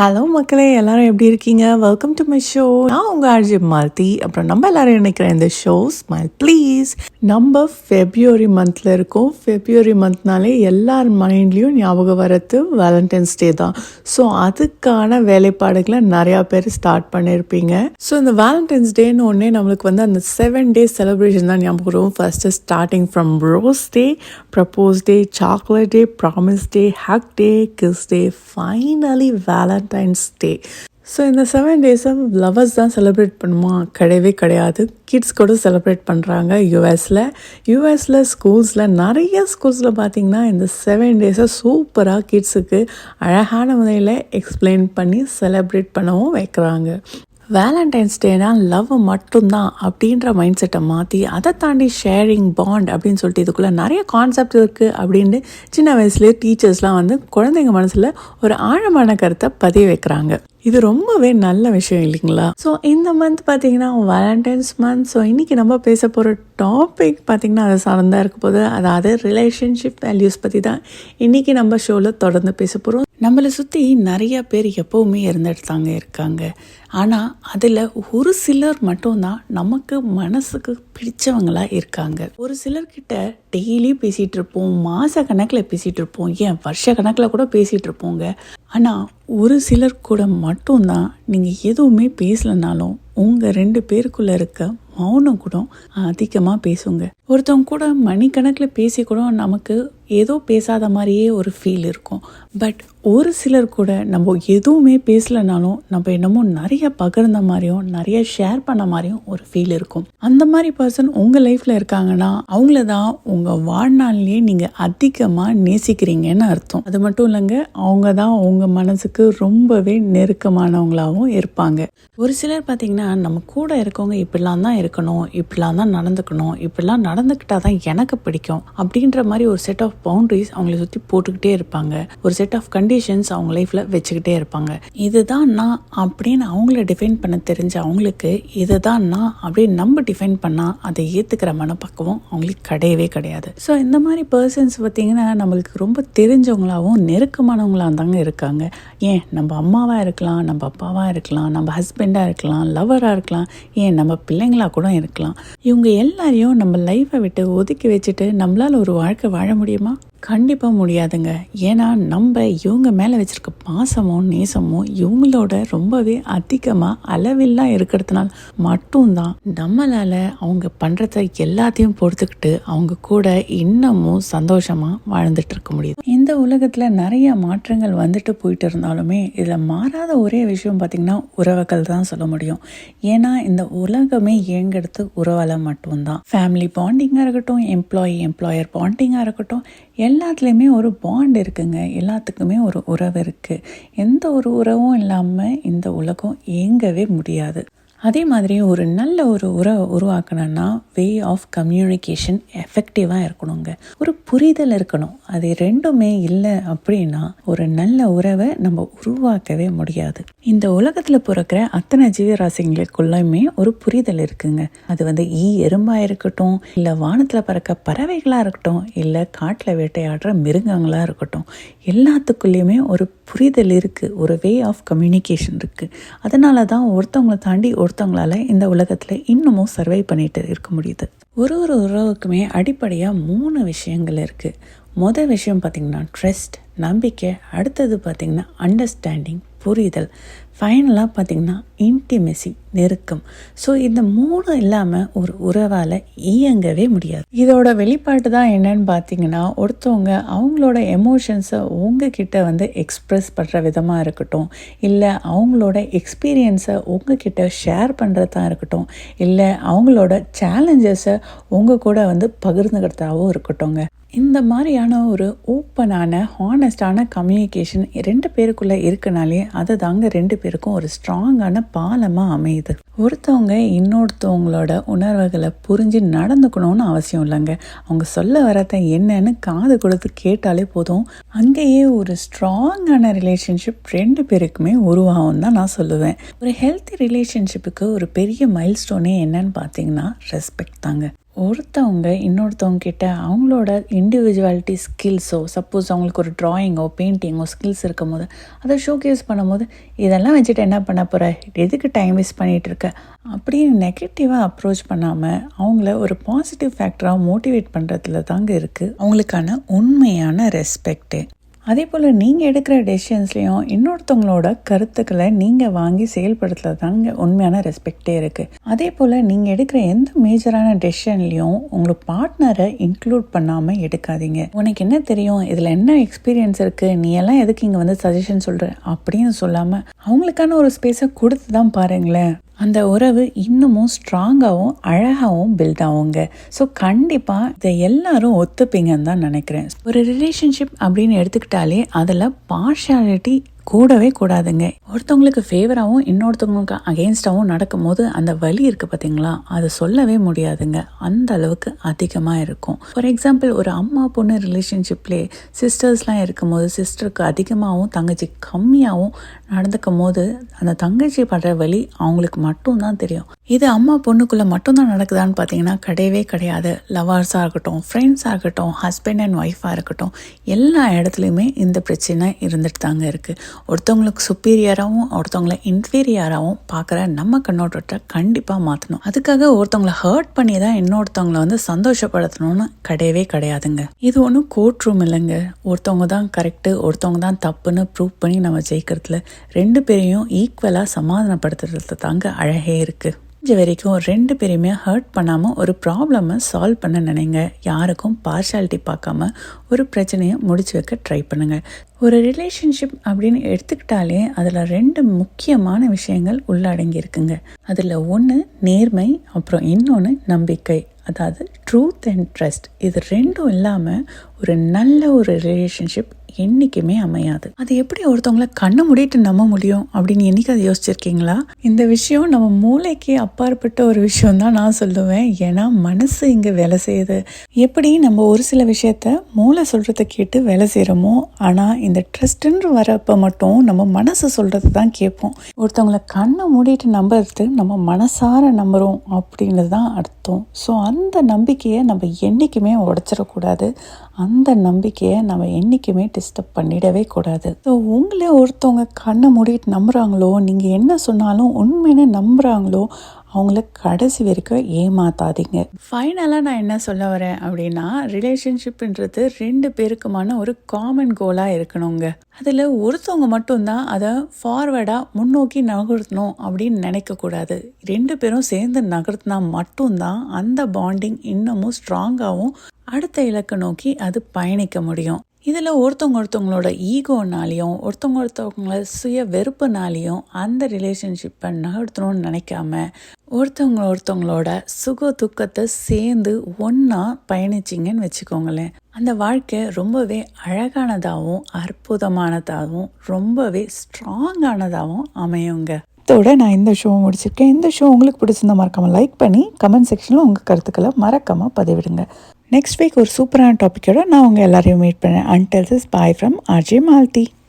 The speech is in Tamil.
ஹலோ மக்களே எல்லாரும் எப்படி இருக்கீங்க? வெல்கம் டு மை ஷோ நான் உங்கள் ஆர்ஜி மால்தி அப்புறம் நம்ம எல்லாரும் நினைக்கிற இந்த ஷோ ஸ்மைல் ப்ளீஸ் நம்ம ஃபெப்ரவரி மந்தில் இருக்கோம். ஃபெப்ரவரி மந்த்னாலே எல்லார் மைண்ட்லேயும் ஞாபகம் வரது வேலண்டைன்ஸ் டே தான். ஸோ அதுக்கான வேலைப்பாடுகளை நிறையா பேர் ஸ்டார்ட் பண்ணியிருப்பீங்க ஸோ இந்த வேலண்டைன்ஸ் டேன்னு ஒன்னே நம்மளுக்கு வந்து அந்த செவன் டே செலிப்ரேஷன் தான் ஞாபகம் வரும். First starting from rose day propose day chocolate day promise day hug day kiss day finally Valentine's day so இந்த செவன் டேஸும் லவர்ஸ் தான் செலிப்ரேட் பண்ணுமா? கிடையவே கிடையாது. கிட்ஸ் கூட செலிப்ரேட் பண்ணுறாங்க யூஎஸில் யூஎஸில் ஸ்கூல்ஸில் நிறைய ஸ்கூல்ஸில் பார்த்தீங்கன்னா இந்த செவன் டேஸை சூப்பராக கிட்ஸுக்கு அழகான முறையில் எக்ஸ்பிளைன் பண்ணி செலிப்ரேட் பண்ணவும் வைக்கிறாங்க. வேலண்டைன்ஸ் டேனா லவ் மட்டும்தான் அப்படின்ற மைண்ட் செட்டை மாற்றி அதை தாண்டி ஷேரிங் பாண்ட் அப்படின்னு சொல்லிட்டு இதுக்குள்ளே நிறைய கான்செப்ட் இருக்குது அப்படின்னு சின்ன வயசுலேயே டீச்சர்ஸ்லாம் வந்து குழந்தைங்க மனசில் ஒரு ஆழமான கருத்தை பதிய வைக்கிறாங்க. இது ரொம்பவே நல்ல விஷயம் இல்லைங்களா? ஸோ இந்த மந்த் பார்த்தீங்கன்னா வேலண்டைன்ஸ் மந்த் ஸோ இன்னைக்கு நம்ம பேச போகிற டாபிக் பார்த்தீங்கன்னா அதை சார்ந்தா இருக்க போது அதாவது ரிலேஷன்ஷிப் வேல்யூஸ் பற்றி தான் இன்னைக்கு நம்ம ஷோவில் தொடர்ந்து பேச போகிறோம் நம்மளை சுற்றி நிறைய பேர் எப்போவுமே இருந்துட்டு தாங்க இருக்காங்க. ஆனால் அதில் ஒரு சிலர் மட்டும்தான் நமக்கு மனசுக்கு பிடிச்சவங்களாக இருக்காங்க. ஒரு சிலர்கிட்ட டெய்லி பேசிகிட்டு இருப்போம் மாத கணக்கில் பேசிகிட்டு இருப்போம் ஏன் வருஷ கணக்கில் கூட பேசிகிட்டு இருப்போங்க. ஆனால் ஒரு சிலர் கூட மட்டும்தான் நீங்கள் எதுவுமே பேசலைனாலும் உங்கள் ரெண்டு பேருக்குள்ளே இருக்க மௌனம் கூட அதிகமாக பேசுங்க. ஒருத்தவங்க கூட மணிக்கணக்கில் பேசி கூட நமக்கு ஏதோ பேசாத மாதிரியே ஒரு ஃபீல் இருக்கும். பட் ஒரு சிலர் கூட நம்ம எதுவுமே பேசலைனாலும் நம்ம என்னமோ நிறைய பகிர்ந்த மாதிரியும் நிறைய ஷேர் பண்ண மாதிரியும் ஒரு ஃபீல் இருக்கும். அந்த மாதிரி பர்சன் உங்கள் லைஃப்பில் இருக்காங்கன்னா அவங்கள தான் உங்கள் வாழ்நாள்லேயே நீங்கள் அதிகமாக நேசிக்கிறீங்கன்னு அர்த்தம். அது மட்டும் இல்லைங்க அவங்க தான் உங்கள் மனசுக்கு ரொம்பவே நெருக்கமானவங்களாகவும் இருப்பாங்க. ஒரு சிலர் பார்த்தீங்கன்னா நம்ம கூட இருக்கவங்க இப்படிலாம் தான் இருக்கணும் இப்படிலாம் தான் நடந்துக்கணும் இப்படிலாம் நடந்துக்கிட்டா தான் எனக்கு பிடிக்கும் அப்படின்ற மாதிரி ஒரு செட் ஆஃப் பவுண்ட்ரிஸ் அவங்கள சுற்றி போட்டுக்கிட்டே இருப்பாங்க. ஒரு செட் ஆஃப் கண்டிஷன்ஸ் அவங்க லைஃப்பில் வச்சுக்கிட்டே இருப்பாங்க. இதுதான் நான் அப்படின்னு அவங்கள டிஃபைன் பண்ண தெரிஞ்ச அவங்களுக்கு இதுதான் நான் அப்படின்னு நம்ம டிஃபைன் பண்ணால் அதை ஏற்றுக்கிற மனப்பக்குவம் அவங்களுக்கு கிடையவே கிடையாது. ஸோ இந்த மாதிரி பர்சன்ஸ் பார்த்திங்கன்னா நம்மளுக்கு ரொம்ப தெரிஞ்சவங்களாகவும் நெருக்கமானவங்களாக தாங்க இருக்காங்க. ஏன்? நம்ம அம்மாவாக இருக்கலாம் நம்ம அப்பாவாக இருக்கலாம் நம்ம ஹஸ்பண்டாக இருக்கலாம் லவராக இருக்கலாம் ஏன்? நம்ம பிள்ளைங்களா கூட இருக்கலாம். இவங்க எல்லாரையும் நம்ம லைஃப்பை விட்டு ஒதுக்கி வச்சுட்டு நம்மளால் ஒரு வாழ்க்கை வாழ முடியுமா? கண்டிப்பாக முடியாதுங்க. ஏன்னா நம்ம இவங்க மேலே வச்சுருக்க பாசமோ நேசமோ இவங்களோட ரொம்பவே அதிகமாக அளவில்லா இருக்கிறதுனால மட்டும்தான் நம்மளால் அவங்க பண்ணுறத எல்லாத்தையும் பொறுத்துக்கிட்டு அவங்க கூட இன்னமும் சந்தோஷமாக வாழ்ந்துட்டு இருக்க முடியுது. இந்த உலகத்தில் நிறைய மாற்றங்கள் வந்துட்டு போயிட்டு இருந்தாலுமே இதில் மாறாத ஒரே விஷயம் பார்த்திங்கன்னா உறவுகள் தான் சொல்ல முடியும். ஏன்னா இந்த உலகமே இயங்கிறது உறவால் மட்டும்தான். ஃபேமிலி பாண்டிங்காக இருக்கட்டும் எம்ப்ளாயி எம்ப்ளாயர் பாண்டிங்காக இருக்கட்டும் எல்லாத்துலேயுமே ஒரு பாண்ட் இருக்குங்க. எல்லாத்துக்குமே ஒரு உறவு இருக்குது எந்த ஒரு உறவும் இல்லாமல் இந்த உலகம் இயங்கவே முடியாது. அதே மாதிரி ஒரு நல்ல ஒரு உறவை உருவாக்கணும்னா வே ஆஃப் கம்யூனிகேஷன் எஃபெக்டிவாக இருக்கணுங்க. ஒரு புரிதல் இருக்கணும். அது ரெண்டுமே இல்லை அப்படின்னா ஒரு நல்ல உறவை நம்ம உருவாக்கவே முடியாது. இந்த உலகத்தில் பிறக்கிற அத்தனை ஜீவராசிங்களுக்குள்ளுமே ஒரு புரிதல் இருக்குங்க. அது வந்து ஈ எறும்பாக இருக்கட்டும் இல்லை வானத்தில் பறக்க பறவைகளாக இருக்கட்டும் இல்லை காட்டில் வேட்டையாடுற மிருகங்களாக இருக்கட்டும் எல்லாத்துக்குள்ளேயுமே ஒரு புரிதல் இருக்குது ஒரு வே ஆஃப் கம்யூனிகேஷன் இருக்குது அதனால தான் ஒருத்தவங்களை தாண்டி ஒருத்தவங்களால இந்த உலகத்தில் இன்னமும் சர்வை பண்ணிட்டு இருக்க முடியுது. ஒரு ஒரு உறவுக்குமே அடிப்படையாக மூணு விஷயங்கள் இருக்குது மொதல் விஷயம் பார்த்திங்கன்னா ட்ரஸ்ட் நம்பிக்கை அடுத்தது பார்த்திங்கன்னா அண்டர்ஸ்டாண்டிங் புரிதல். ஃபைனலாக பார்த்திங்கன்னா இன்டிமெசி நெருக்கம். ஸோ இந்த மூணு இல்லாமல் ஒரு உறவால் இயங்கவே முடியாது. இதோட வெளிப்பாட்டு தான் என்னன்னு பார்த்தீங்கன்னா ஒருத்தவங்க அவங்களோட எமோஷன்ஸை உங்ககிட்ட வந்து எக்ஸ்ப்ரெஸ் பண்ணுற விதமாக இருக்கட்டும். இல்லை அவங்களோட எக்ஸ்பீரியன்ஸை உங்ககிட்ட ஷேர் பண்ணுறதா இருக்கட்டும். இல்லை அவங்களோட சேலஞ்சஸை உங்கள் கூட வந்து பகிர்ந்துக்கிறதாகவும் இருக்கட்டும்ங்க. இந்த மாதிரியான ஒரு ஓப்பனான ஹானஸ்டான கம்யூனிகேஷன் ரெண்டு பேருக்குள்ளே இருக்கனாலே அது தாங்க ரெண்டு பேருக்கும் ஒரு ஸ்ட்ராங்கான பாலமாக அமையுது. ஒருத்தவங்க இன்னொருத்தவங்களோட உணர்வுகளை புரிஞ்சு நடந்துக்கணும்னு அவசியம் இல்லைங்க. அவங்க சொல்ல வரத என்னன்னு காது கொடுத்து கேட்டாலே போதும். அங்கேயே ஒரு ஸ்ட்ராங்கான ரிலேஷன்ஷிப் ரெண்டு பேருக்குமே உருவாகும் தான் நான் சொல்லுவேன். ஒரு ஹெல்த்தி ரிலேஷன்ஷிப்புக்கு ஒரு பெரிய மைல்ஸ்டோனே என்னன்னு பார்த்தீங்கன்னா ரெஸ்பெக்ட் தாங்க. ஒருத்தவங்க இன்னொருத்தவங்க கிட்ட அவங்களோட இண்டிவிஜுவாலிட்டி ஸ்கில்ஸோ சப்போஸ் அவங்களுக்கு ஒரு ட்ராயிங்கோ பெயிண்டிங்கோ ஸ்கில்ஸ் இருக்கும் போது அதை ஷோகேஸ் பண்ணும்போது இதெல்லாம் வச்சுட்டு என்ன பண்ண போகிற எதுக்கு டைம் வேஸ்ட் பண்ணிகிட்டு இருக்க? அப்படின்னு நெகட்டிவாக அப்ரோச் பண்ணாமல் அவங்கள ஒரு பாசிட்டிவ் ஃபேக்டராக மோட்டிவேட் பண்ணுறதுல தாங்க இருக்குது அவங்களுக்கான உண்மையான ரெஸ்பெக்ட்டு அதே போல் நீங்கள் எடுக்கிற டெசிஷன்ஸ்லேயும் இன்னொருத்தவங்களோட கருத்துக்களை நீங்கள் வாங்கி செயல்படுத்துறது தாங்க உண்மையான ரெஸ்பெக்டே இருக்குது அதே போல் நீங்கள் எடுக்கிற எந்த மேஜரான டெசிஷன்லேயும் உங்களோட பார்ட்னரை இன்க்ளூட் பண்ணாமல் எடுக்காதீங்க. உனக்கு என்ன தெரியும்? இதில் என்ன எக்ஸ்பீரியன்ஸ் இருக்குது நீ எல்லாம் எதுக்கு இங்கே வந்து சஜஷன் சொல்கிற அப்படின்னு சொல்லாமல் அவங்களுக்கான ஒரு ஸ்பேஸை கொடுத்து தான் பாருங்களேன். அந்த உறவு இன்னமும் ஸ்ட்ராங்காகவும் அழகாகவும் பில்ட் ஆகுங்க. ஸோ கண்டிப்பாக இதை எல்லாரும் ஒத்துப்பீங்கன்னு தான் நினைக்கிறேன். ஒரு ரிலேஷன்ஷிப் அப்படின்னு எடுத்துக்கிட்டாலே அதில் பார்ஷாலிட்டி கூடவே கூடாதுங்க. ஒருத்தவங்களுக்கு ஃபேவராகவும் இன்னொருத்தவங்களுக்கு அகேன்ஸ்டாகவும் நடக்கும்போது அந்த வலி இருக்குது பார்த்தீங்களா அதை சொல்லவே முடியாதுங்க. அந்த அளவுக்கு அதிகமாக இருக்கும். ஃபார் எக்ஸாம்பிள் ஒரு அம்மா பொண்ணு ரிலேஷன்ஷிப்லேயே சிஸ்டர்ஸ்லாம் இருக்கும்போது சிஸ்டருக்கு அதிகமாகவும் தங்கச்சி கம்மியாகவும் நடந்துக்கும் போது அந்த தங்கச்சி படுற வலி அவங்களுக்கு மட்டும்தான் தெரியும். இது அம்மா பொண்ணுக்குள்ளே மட்டும்தான் நடக்குதான்னு பார்த்தீங்கன்னா கிடையவே கிடையாது. லவர்ஸாக இருக்கட்டும் ஃப்ரெண்ட்ஸாக இருக்கட்டும் ஹஸ்பண்ட் அண்ட் ஒய்ஃபாக இருக்கட்டும் எல்லா இடத்துலையுமே இந்த பிரச்சனை இருந்துட்டு தாங்க இருக்குது ஒருத்தவங்களுக்கு சுப்பீரியராகவும் ஒருத்தவங்கள இன்ஃபீரியராகவும் பார்க்குற நம்ம கண்ணோட்டத்தை கண்டிப்பாக மாற்றணும் அதுக்காக ஒருத்தவங்கள ஹர்ட் பண்ணி தான் இன்னொருத்தவங்கள வந்து சந்தோஷப்படுத்தணும்னு கிடையவே கிடையாதுங்க. இது ஒன்றும் கோர்ட் ரூம் இல்லைங்க. ஒருத்தவங்க தான் கரெக்டு ஒருத்தவங்க தான் தப்புன்னு ப்ரூவ் பண்ணி நம்ம ஜெயிக்கிறதுல ரெண்டு பேரையும் ஈக்குவலாக சமாதானப்படுத்துறது தாங்க அழகே இருக்குது முடிஞ்ச வரைக்கும் ரெண்டு பேரையுமே ஹர்ட் பண்ணாமல் ஒரு ப்ராப்ளமை சால்வ் பண்ண நினைங்க. யாருக்கும் பார்ஷாலிட்டி பார்க்காம ஒரு பிரச்சனையை முடிச்சு வைக்க ட்ரை பண்ணுங்கள் ஒரு ரிலேஷன்ஷிப் அப்படின்னு எடுத்துக்கிட்டாலே அதில் ரெண்டு முக்கியமான விஷயங்கள் உள்ளடங்கி இருக்குங்க. அதில் ஒன்று நேர்மை அப்புறம் இன்னொன்று நம்பிக்கை. அதாவது ட்ரூத் அண்ட் ட்ரஸ்ட் இது ரெண்டும் இல்லாமல் ஒரு நல்ல ஒரு ரிலேஷன்ஷிப் என்றைக்குமே அமையாது. அது எப்படி ஒருத்தவங்கள கண்ணை மூடிட்டு நம்ப முடியும் அப்படின்னு என்னைக்கு அதை யோசிச்சிருக்கீங்களா? இந்த விஷயம் நம்ம மூளைக்கு அப்பாற்பட்ட ஒரு விஷயம் தான் நான் சொல்லுவேன். ஏன்னா மனசு இங்கே வேலை செய்யுது. எப்படி நம்ம ஒரு சில விஷயத்த மூளை சொல்கிறத கேட்டு வேலை செய்கிறோமோ ஆனால் இந்த ட்ரஸ்ட்டுன்னு வரப்போ மட்டும் நம்ம மனசு சொல்கிறது தான் கேட்போம். ஒருத்தவங்கள கண்ணை மூடிட்டு நம்புறது நம்ம மனசார நம்புகிறோம் அப்படின்றது தான் அர்த்தம். ஸோ அந்த நம்பிக்கையை நம்ம என்றைக்குமே உடச்சிடக்கூடாது. அந்த நம்பிக்கையை நம்ம என்றைக்குமே டிஸ்டர்ப் பண்ணிடவே கூடாது. ஸோ உங்களே ஒருத்தவங்க கண்ணை மூடிட்டு நம்புகிறாங்களோ நீங்கள் என்ன சொன்னாலும் உண்மைன்னு நம்புகிறாங்களோ அவங்கள கடைசி வரைக்கும் ஏமாத்தாதீங்க. ஃபைனலாக நான் என்ன சொல்ல வரேன் அப்படின்னா ரிலேஷன்ஷிப்ன்றது ரெண்டு பேருக்குமான ஒரு காமன் கோலாக இருக்கணுங்க. அதில் ஒருத்தவங்க மட்டும்தான் அதை ஃபார்வர்டாக முன்னோக்கி நகர்த்தணும் அப்படின்னு நினைக்கக்கூடாது ரெண்டு பேரும் சேர்ந்து நகர்த்தினா மட்டும்தான் அந்த பாண்டிங் இன்னமும் ஸ்ட்ராங்காகவும் அடுத்த இலக்கை நோக்கி அது பயணிக்க முடியும். இதில் ஒருத்தவங்க ஒருத்தவங்களோட ஈகோனாலையும் ஒருத்தவங்க ஒருத்தவங்கள சுய வெறுப்புனாலையும் அந்த ரிலேஷன்ஷிப்பை நகர்த்தணும்னு நினைக்காம ஒருத்தவங்க ஒருத்தவங்களோட சுக துக்கத்தை சேர்ந்து ஒன்றா பயணிச்சிங்கன்னு வச்சுக்கோங்களேன். அந்த வாழ்க்கை ரொம்பவே அழகானதாகவும் அற்புதமானதாகவும் ரொம்பவே ஸ்ட்ராங்கானதாகவும் அமையுங்க. இதோட நான் இந்த ஷோ முடிச்சிருக்கேன். இந்த ஷோ உங்களுக்கு பிடிச்சிருந்தா மறக்காமல் லைக் பண்ணி கமெண்ட் செக்ஷனில் உங்கள் கருத்துக்களை மறக்காமல் பதிவிடுங்க. நெக்ஸ்ட் வீக் ஒரு சூப்பரான டாப்பிக்கோட நான் உங்கள் எல்லாரையும் மீட் பண்ணேன் until this bye from RJ Malthi